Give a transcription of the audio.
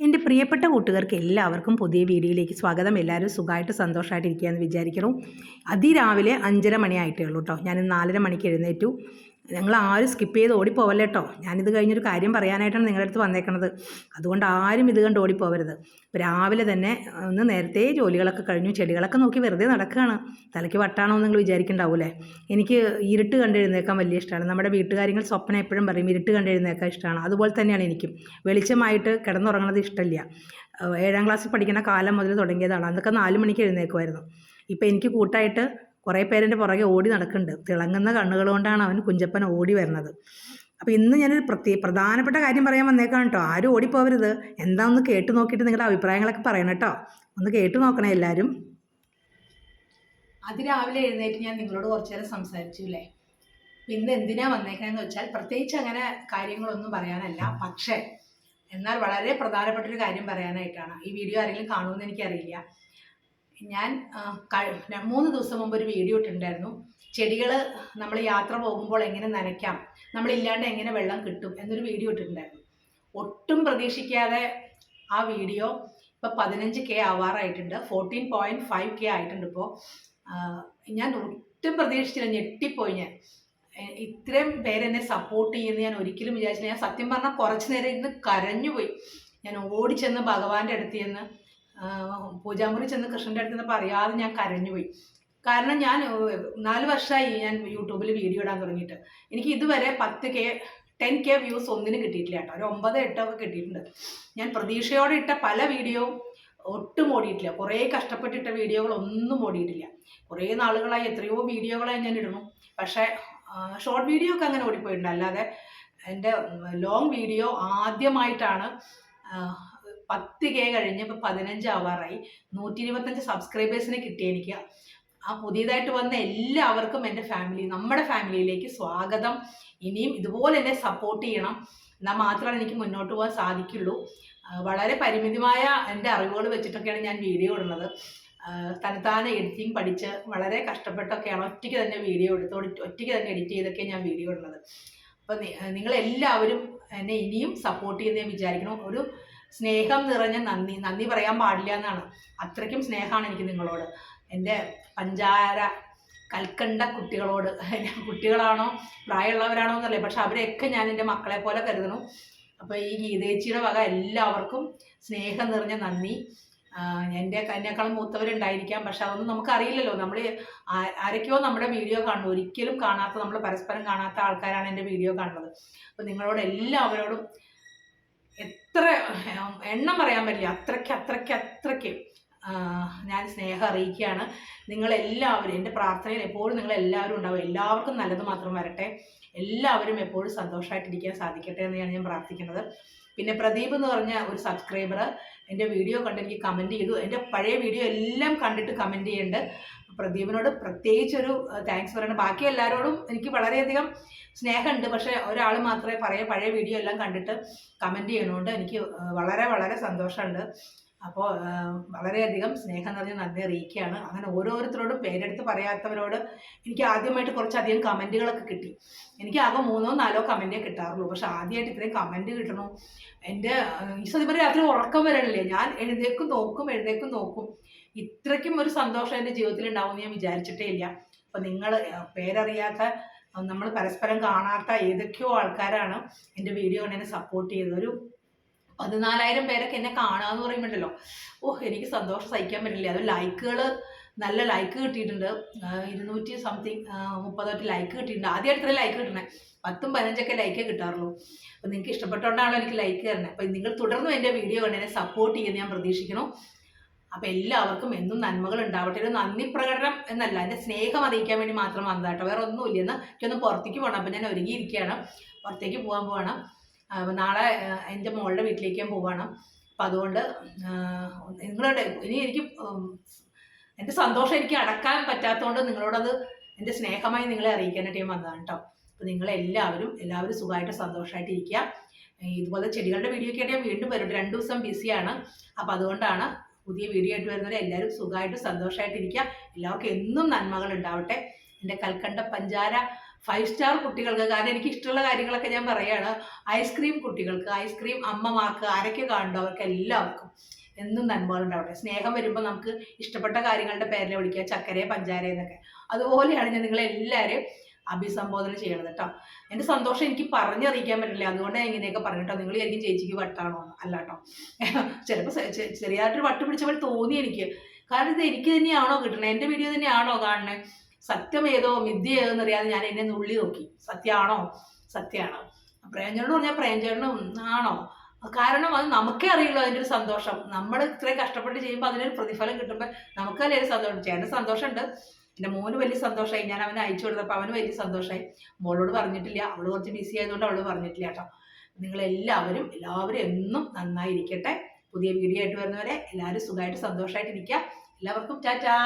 എന്റെ പ്രിയപ്പെട്ട കൂട്ടുകാർക്ക് എല്ലാവർക്കും പുതിയ വീഡിയോയിലേക്ക് സ്വാഗതം. എല്ലാവരും സുഖമായിട്ട് സന്തോഷമായിട്ട് ഇരിക്കുകയെന്ന് വിചാരിക്കണം അതിരാവിലെ അഞ്ചര മണിയായിട്ടേ ഉള്ളൂ കേട്ടോ ഞാൻ നാലര മണിക്ക് എഴുന്നേറ്റു. ഞങ്ങൾ ആരും സ്കിപ്പ് ചെയ്ത് ഓടിപ്പോവല്ലേ കേട്ടോ ഞാനിത് കഴിഞ്ഞൊരു കാര്യം പറയാനായിട്ടാണ് നിങ്ങളുടെ അടുത്ത് വന്നേക്കണത്. അതുകൊണ്ട് ആരും ഇത് കണ്ട് ഓടിപ്പോവരുത്. രാവിലെ തന്നെ ഒന്ന് നേരത്തെ ജോലികളൊക്കെ കഴിഞ്ഞു. ചെടികളൊക്കെ നോക്കി വെറുതെ നടക്കുകയാണ് തലയ്ക്ക് വട്ടാണോ എന്ന് നിങ്ങൾ വിചാരിക്കണ്ടാവൂലേ? എനിക്ക് ഇരുട്ട് കണ്ട് എഴുന്നേക്കാൻ വലിയ ഇഷ്ടമാണ് നമ്മുടെ വീട്ടുകാര്യങ്ങൾ സ്വപ്നം എപ്പോഴും പറയും ഇരുട്ട് കണ്ട് എഴുന്നേക്കാൻ ഇഷ്ടമാണ് അതുപോലെ തന്നെയാണ് എനിക്കും. വെളിച്ചമായിട്ട് കിടന്നുറങ്ങുന്നത് ഇഷ്ടമില്ല ഏഴാം ക്ലാസ്സിൽ പഠിക്കുന്ന കാലം മുതൽ തുടങ്ങിയതാണ്. അന്നൊക്കെ നാല് മണിക്ക് എഴുന്നേക്കുമായിരുന്നു. ഇപ്പോൾ എനിക്ക് കൂട്ടായിട്ട് കുറേ പേരെന്റെ പുറകെ ഓടി നടക്കുന്നുണ്ട്. തിളങ്ങുന്ന കണ്ണുകൾ കൊണ്ടാണ് അവൻ കുഞ്ചപ്പൻ ഓടി വരുന്നത്. അപ്പോൾ ഇന്ന് ഞാനൊരു പ്രത്യേക പ്രധാനപ്പെട്ട കാര്യം പറയാൻ വന്നേക്കാണ് കേട്ടോ. ആരും ഓടിപ്പോവരുത്. എന്താണെന്ന് കേട്ട് നോക്കിയിട്ട് നിങ്ങളുടെ അഭിപ്രായങ്ങളൊക്കെ പറയണം കേട്ടോ. ഒന്ന് കേട്ട് നോക്കണേ എല്ലാവരും അതിരാവിലെ എഴുന്നേറ്റ് ഞാൻ നിങ്ങളോട് കുറച്ചു നേരം സംസാരിച്ചു അല്ലേ ഇന്ന് എന്തിനാ വന്നേക്കാന്ന് വെച്ചാൽ പ്രത്യേകിച്ച് അങ്ങനെ കാര്യങ്ങളൊന്നും പറയാനല്ല. പക്ഷേ എന്നാൽ വളരെ പ്രധാനപ്പെട്ട ഒരു കാര്യം പറയാനായിട്ടാണ്. ഈ വീഡിയോ ആരെങ്കിലും കാണുമെന്ന് എനിക്കറിയില്ല. ഞാൻ മൂന്ന് ദിവസം മുമ്പ് ഒരു വീഡിയോ ഇട്ടിട്ടുണ്ടായിരുന്നു. ചെടികൾ നമ്മൾ യാത്ര പോകുമ്പോൾ എങ്ങനെ നനയ്ക്കാം നമ്മളില്ലാണ്ട് എങ്ങനെ വെള്ളം കിട്ടും എന്നൊരു വീഡിയോ ഇട്ടിട്ടുണ്ടായിരുന്നു. ഒട്ടും പ്രതീക്ഷിക്കാതെ ആ വീഡിയോ ഇപ്പോൾ പതിനഞ്ച് കെ ആവാറായിട്ടുണ്ട്. ഫോർട്ടീൻ പോയിന്റ് ഫൈവ് കെ ആയിട്ടുണ്ട് ഇപ്പോൾ ഞാൻ ഒട്ടും പ്രതീക്ഷിച്ചില്ല ഞെട്ടിപ്പോയി ഞാൻ. ഇത്രയും പേരെന്നെ സപ്പോർട്ട് ചെയ്യുന്ന ഞാൻ ഒരിക്കലും വിചാരിച്ചില്ല. ഞാൻ സത്യം പറഞ്ഞാൽ കുറച്ച് നേരം ഇന്ന് കരഞ്ഞുപോയി. ഞാൻ ഓടിച്ചെന്ന് ഭഗവാന്റെ അടുത്ത് ചെന്ന് പൂജാമുറി ചെന്ന് കൃഷ്ണന്റെ അടുത്ത് നിന്ന് പറയാതെ ഞാൻ കരഞ്ഞുപോയി. കാരണം ഞാൻ നാല് വർഷമായി ഞാൻ യൂട്യൂബിൽ വീഡിയോ ഇടാൻ തുടങ്ങിയിട്ട്. എനിക്ക് ഇതുവരെ പത്ത് കെ ടെൻ കെ വ്യൂസ് ഒന്നിനും കിട്ടിയിട്ടില്ല കേട്ടോ. ഒരു ഒമ്പത് എട്ടോ ഒക്കെ കിട്ടിയിട്ടുണ്ട്. ഞാൻ പ്രതീക്ഷയോടെ ഇട്ട പല വീഡിയോ ഒട്ടും ഓടിയിട്ടില്ല. കുറേ കഷ്ടപ്പെട്ടിട്ട വീഡിയോകളൊന്നും ഓടിയിട്ടില്ല. കുറേ നാളുകളായി എത്രയോ വീഡിയോകളായി ഞാൻ ഇടണം പക്ഷേ ഷോർട്ട് വീഡിയോ ഒക്കെ അങ്ങനെ ഓടിപ്പോയിട്ടുണ്ട്. അല്ലാതെ എന്റെ ലോങ് വീഡിയോ ആദ്യമായിട്ടാണ് പത്ത് കെ ഇപ്പൊ പതിനഞ്ച് ആവാറായി നൂറ്റി ഇരുപത്തഞ്ച് സബ്സ്ക്രൈബേഴ്സിനെ കിട്ടി എനിക്ക്. ആ പുതിയതായിട്ട് വന്ന എല്ലാവർക്കും എന്റെ ഫാമിലി നമ്മുടെ ഫാമിലിയിലേക്ക് സ്വാഗതം. ഇനിയും ഇതുപോലെ എന്നെ സപ്പോർട്ട് ചെയ്യണം. എന്നാൽ മാത്രമേ എനിക്ക് മുന്നോട്ട് പോകാൻ സാധിക്കുള്ളൂ. വളരെ പരിമിതമായ എന്റെ അറിവുകൾ വെച്ചിട്ടൊക്കെയാണ് ഞാൻ വീഡിയോ ഇടുന്നത്. തനത്താനെ എഡിറ്റിംഗ് പഠിച്ച് വളരെ കഷ്ടപ്പെട്ടൊക്കെയാണ് ഒറ്റയ്ക്ക് തന്നെ വീഡിയോ എടുത്ത് ഒറ്റ- ഒറ്റയ്ക്ക് തന്നെ എഡിറ്റ് ചെയ്തൊക്കെ ഞാൻ വീഡിയോ ഇടുന്നത്. അപ്പം നിങ്ങളെല്ലാവരും എന്നെ ഇനിയും സപ്പോർട്ട് ചെയ്യുന്ന വിചാരിക്കണം. ഒരു സ്നേഹം നിറഞ്ഞ നന്ദി. നന്ദി പറയാൻ പാടില്ല എന്നാണ്. അത്രയ്ക്കും സ്നേഹമാണ് എനിക്ക് നിങ്ങളോട്. എന്റെ പഞ്ചാര കൽക്കണ്ട കുട്ടികളോട്. കുട്ടികളാണോ? പ്രായമുള്ളവരാണോ എന്നല്ലേ പക്ഷെ അവരെയൊക്കെ ഞാൻ എന്റെ മക്കളെ പോലെ കരുതണം അപ്പോൾ ഈ ഗീതേച്ചിയുടെ വക എല്ലാവർക്കും സ്നേഹം നിറഞ്ഞ നന്ദി. എന്റെ എന്നെക്കാളും മൂത്തവരുണ്ടായിരിക്കാം. പക്ഷെ അതൊന്നും നമുക്കറിയില്ലല്ലോ. നമ്മൾ ആരൊക്കെയോ നമ്മുടെ വീഡിയോ കാണുന്നു. ഒരിക്കലും കാണാത്ത നമ്മൾ പരസ്പരം കാണാത്ത ആൾക്കാരാണ് എന്റെ വീഡിയോ കാണുന്നത്. അപ്പോൾ നിങ്ങളോട് എല്ലാവരോടും എത്ര എണ്ണം പറയാൻ പറ്റില്ല. അത്രയ്ക്ക് അത്രയ്ക്ക് അത്രയ്ക്ക് ഞാൻ സ്നേഹം അറിയിക്കുകയാണ്. നിങ്ങളെല്ലാവരും എന്റെ പ്രാർത്ഥനയിൽ എപ്പോഴും നിങ്ങളെല്ലാവരും ഉണ്ടാവും എല്ലാവർക്കും നല്ലത് മാത്രം വരട്ടെ. എല്ലാവരും എപ്പോഴും സന്തോഷമായിട്ടിരിക്കാൻ സാധിക്കട്ടെ എന്നാണ് ഞാൻ പ്രാർത്ഥിക്കുന്നത്. പിന്നെ പ്രദീപ് എന്ന് പറഞ്ഞ ഒരു സബ്സ്ക്രൈബർ എന്റെ വീഡിയോ കണ്ട് എനിക്ക് കമന്റ് ചെയ്തു. എന്റെ പഴയ വീഡിയോ എല്ലാം കണ്ടിട്ട് കമന്റ് ചെയ്യുന്നുണ്ട്. പ്രദീപിനോട് പ്രത്യേകിച്ച് ഒരു താങ്ക്സ് പറയണം. ബാക്കി എല്ലാവരോടും എനിക്ക് വളരെയധികം സ്നേഹമുണ്ട്. പക്ഷേ ഒരാൾ മാത്രമേ പറയ പഴയ വീഡിയോ എല്ലാം കണ്ടിട്ട് കമന്റ് ചെയ്യണോണ്ട് എനിക്ക് വളരെ വളരെ സന്തോഷമുണ്ട്. അപ്പോൾ വളരെയധികം സ്നേഹം നിറഞ്ഞ നന്ദി അറിയിക്കുകയാണ്. അങ്ങനെ ഓരോരുത്തരോടും പേരെടുത്ത് പറയാത്തവരോട് എനിക്ക് ആദ്യമായിട്ട് കുറച്ചധികം കമന്റുകളൊക്കെ കിട്ടി. എനിക്ക് ആകെ മൂന്നോ നാലോ കമന്റേ കിട്ടാറുള്ളൂ. പക്ഷെ ആദ്യമായിട്ട് ഇത്രയും കമന്റ് കിട്ടണു. എന്റെ ഈ സത്യം രാത്രി ഉറക്കം വരണില്ലേ? ഞാൻ എഴുന്നേക്കും നോക്കും എഴുന്നേക്കും നോക്കും. ഇത്രയ്ക്കും ഒരു സന്തോഷം എന്റെ ജീവിതത്തിൽ ഉണ്ടാവും ഞാൻ വിചാരിച്ചിട്ടേ ഇല്ല. അപ്പം നിങ്ങൾ പേരറിയാത്ത നമ്മൾ പരസ്പരം കാണാത്ത ഏതൊക്കെയോ ആൾക്കാരാണ് എന്റെ വീഡിയോ കൊണ്ട് എന്നെ സപ്പോർട്ട് ചെയ്തത്. ഒരു പതിനാലായിരം പേരൊക്കെ എന്നെ കാണുക എന്ന് പറയുമ്പോണ്ടല്ലോ ഓഹ് എനിക്ക് സന്തോഷം സഹിക്കാൻ പറ്റില്ല. അത് ലൈക്കുകൾ നല്ല ലൈക്ക് കിട്ടിയിട്ടുണ്ട്. ഇരുന്നൂറ്റി സംതിങ് മുപ്പതൊക്കെ ലൈക്ക് കിട്ടിയിട്ടുണ്ട്. ആദ്യമായിട്ട് ഇത്ര ലൈക്ക് കിട്ടണേ. പത്തും പതിനഞ്ചൊക്കെ ലൈക്കേ കിട്ടാറുള്ളൂ. അപ്പം നിങ്ങൾക്ക് ഇഷ്ടപ്പെട്ടുകൊണ്ടാണല്ലോ എനിക്ക് ലൈക്ക് തരണേ അപ്പം നിങ്ങൾ തുടർന്നും എന്റെ വീഡിയോ കണ്ട് എന്നെ സപ്പോർട്ട് ചെയ്യുമെന്ന് ഞാൻ പ്രതീക്ഷിക്കുന്നു. അപ്പോൾ എല്ലാവർക്കും എന്നും നന്മകൾ ഉണ്ടാവട്ടെ. ഒരു നന്ദി പ്രകടനം എന്നല്ല എന്റെ സ്നേഹം അറിയിക്കാൻ വേണ്ടി മാത്രം വന്നതാട്ടോ വേറെ ഒന്നുമില്ല എന്ന് എനിക്കൊന്ന് പുറത്തേക്ക് പോകണം അപ്പം ഞാൻ ഒരുങ്ങിയിരിക്കുകയാണ്. പുറത്തേക്ക് പോകാൻ പോകണം അപ്പൊ നാളെ എന്റെ മോളുടെ വീട്ടിലേക്ക് ഞാൻ പോവാണ്. അപ്പം അതുകൊണ്ട് നിങ്ങളുടെ ഇനി എനിക്ക് എന്റെ സന്തോഷം എനിക്ക് അടക്കാൻ പറ്റാത്തതുകൊണ്ട് നിങ്ങളോടത് എന്റെ സ്നേഹമായി നിങ്ങളെ അറിയിക്കാനായിട്ട് ഞാൻ വന്നതാണ് കേട്ടോ അപ്പോൾ നിങ്ങളെല്ലാവരും എല്ലാവരും എല്ലാവരും സുഖമായിട്ട് സന്തോഷമായിട്ട് ഇരിക്കുക. ഇതുപോലെ ചെടികളുടെ വീഡിയോ ഒക്കെ ആയിട്ട് ഞാൻ വീണ്ടും വരും രണ്ട് ദിവസം ബിസിയാണ് അപ്പോൾ അതുകൊണ്ടാണ് പുതിയ വീഡിയോ ആയിട്ട് വരുന്നവരെ എല്ലാവരും സുഖമായിട്ട് സന്തോഷമായിട്ട് ഇരിക്കുക എല്ലാവർക്കും എന്നും നന്മകൾ ഉണ്ടാവട്ടെ. എന്റെ കൽക്കണ്ട പഞ്ചാര ഫൈവ് സ്റ്റാർ കുട്ടികൾക്ക് കാരണം എനിക്ക് ഇഷ്ടമുള്ള കാര്യങ്ങളൊക്കെ ഞാൻ പറയുകയാണ് ഐസ്ക്രീം കുട്ടികൾക്ക് ഐസ്ക്രീം അമ്മമാർക്ക് ആരൊക്കെ കാണുന്നുണ്ടോ അവർക്ക് എല്ലാവർക്കും എന്നും നന്മകളുണ്ടാവട്ടെ സ്നേഹം വരുമ്പോൾ നമുക്ക് ഇഷ്ടപ്പെട്ട കാര്യങ്ങളുടെ പേരിൽ വിളിക്കുക. ചക്കരയെ പഞ്ചാര എന്നൊക്കെ. അതുപോലെയാണ് ഞാൻ നിങ്ങളെ എല്ലാവരെയും അഭിസംബോധന ചെയ്യണം കേട്ടോ. എന്റെ സന്തോഷം എനിക്ക് പറഞ്ഞറിയിക്കാൻ പറ്റില്ല. അതുകൊണ്ട് ഇങ്ങനെയൊക്കെ പറഞ്ഞിട്ടോ നിങ്ങൾ ശരിക്കും ചേച്ചിക്ക് വട്ടാണോ. അല്ല കേട്ടോ. ചിലപ്പോൾ ചെറിയതായിട്ടൊരു വട്ട് പിടിച്ച പോലെ തോന്നി എനിക്ക്. കാരണം ഇത് എനിക്ക് തന്നെയാണോ കിട്ടണേ? എന്റെ വീഡിയോ തന്നെയാണോ കാണണേ? സത്യം ഏതോ മിഥ്യ ഏതോ എന്നറിയാതെ ഞാൻ എന്നെ നുള്ളി നോക്കി. സത്യമാണോ സത്യമാണോ പ്രേംചേട്ടനോട് പറഞ്ഞാൽ പ്രേംചേട്ടനും ആണോ? കാരണം അത് നമുക്കേ അറിയുള്ളൂ അതിന്റെ ഒരു സന്തോഷം. നമ്മൾ ഇത്രയും കഷ്ടപ്പെട്ട് ചെയ്യുമ്പോൾ അതിനൊരു പ്രതിഫലം കിട്ടുമ്പോൾ നമുക്കല്ലേ ഒരു സന്തോഷം. ചേട്ടൻ സന്തോഷമുണ്ട്. എന്റെ മോന് വലിയ സന്തോഷമായി ഞാൻ അവനെ അയച്ചു കൊടുത്തപ്പോൾ അവന് വലിയ സന്തോഷമായി മോളോട് പറഞ്ഞിട്ടില്ല. അവൾ കുറച്ച് ബിസി ആയതുകൊണ്ട് അവൾ പറഞ്ഞിട്ടില്ല കേട്ടോ. നിങ്ങളെല്ലാവരും എല്ലാവരും എന്നും നന്നായിരിക്കട്ടെ. പുതിയ വീഡിയോ ആയിട്ട് വരുന്നവരെ എല്ലാവരും സുഖമായിട്ട് സന്തോഷമായിട്ട് ഇരിക്കുക എല്ലാവർക്കും ടാറ്റാ.